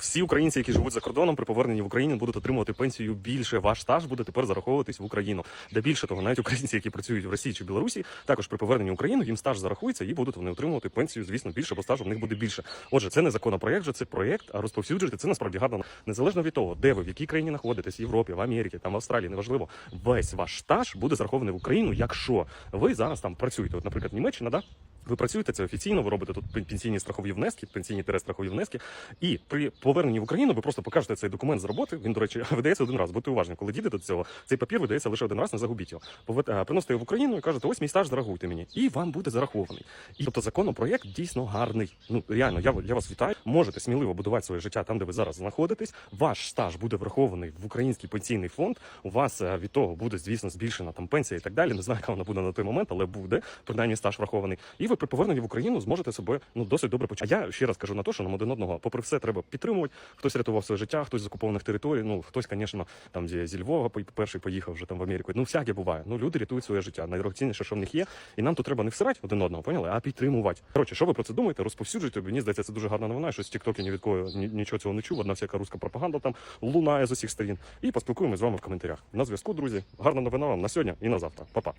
всі українці, які живуть за кордоном, при поверненні в Україну будуть отримувати пенсію більше. Ваш стаж буде тепер зараховуватись в Україну. Де більше того, навіть українці, які працюють в Росії чи Білорусі, також при поверненні в Україну їм стаж зарахується і будуть вони отримувати пенсію, звісно, більше, бо стажу в них буде більше. Отже, це не законопроект, же це проєкт, а розповсюджувати це насправді гарно. Незалежно від того, де ви в якій країні знаходитесь, в Європі, в Америці, там в Австралії, неважливо, весь ваш стаж буде зарахований в Україну, якщо ви зараз там працюєте. От, наприклад, Німеччина, да? Ви працюєте це офіційно, ви робите тут пенсійні страхові внески, пенсійні тере страхові внески. І при поверненні в Україну ви просто покажете цей документ з роботи. Він, до речі, видається один раз. Будьте уважні, коли дійдете до цього, цей папір видається лише один раз, не загубіть його. Е, Приносите його в Україну і кажете, ось мій стаж зарахуйте мені, і вам буде зарахований. І тобто законопроект дійсно гарний. Ну реально, я, я вас вітаю. Можете сміливо будувати своє життя там, де ви зараз знаходитесь. Ваш стаж буде врахований в український пенсійний фонд. У вас е, від того буде, звісно, збільшена там пенсія і так далі. Не знаю, яка вона буде на той момент, але буде принаймні стаж врахований. І ви при поверненні в Україну зможете себе ну досить добре почати. А я ще раз кажу на те, що нам один одного, попри все, треба підтримувати. Хтось рятував своє життя, хтось з окупованих територій. Ну хтось, звісно, там зі, зі Львова перший поїхав вже там в Америку. Ну всяке буває. Ну люди рятують своє життя. Найдорогоцінніше, що в них є, і нам тут треба не всирати один одного, поняли, а підтримувати. Коротше, що ви про це думаєте? Розповсюджуйте. Мені здається, це дуже гарна новина. Що з Тіктокі ні від кого нічого цього не чув. Одна всяка руська пропаганда там лунає з усіх сторін. І поспілкуємося з вами в коментарях. На зв'язку, друзі. Гарна новина вам на сьогодні і на завтра. Па-па.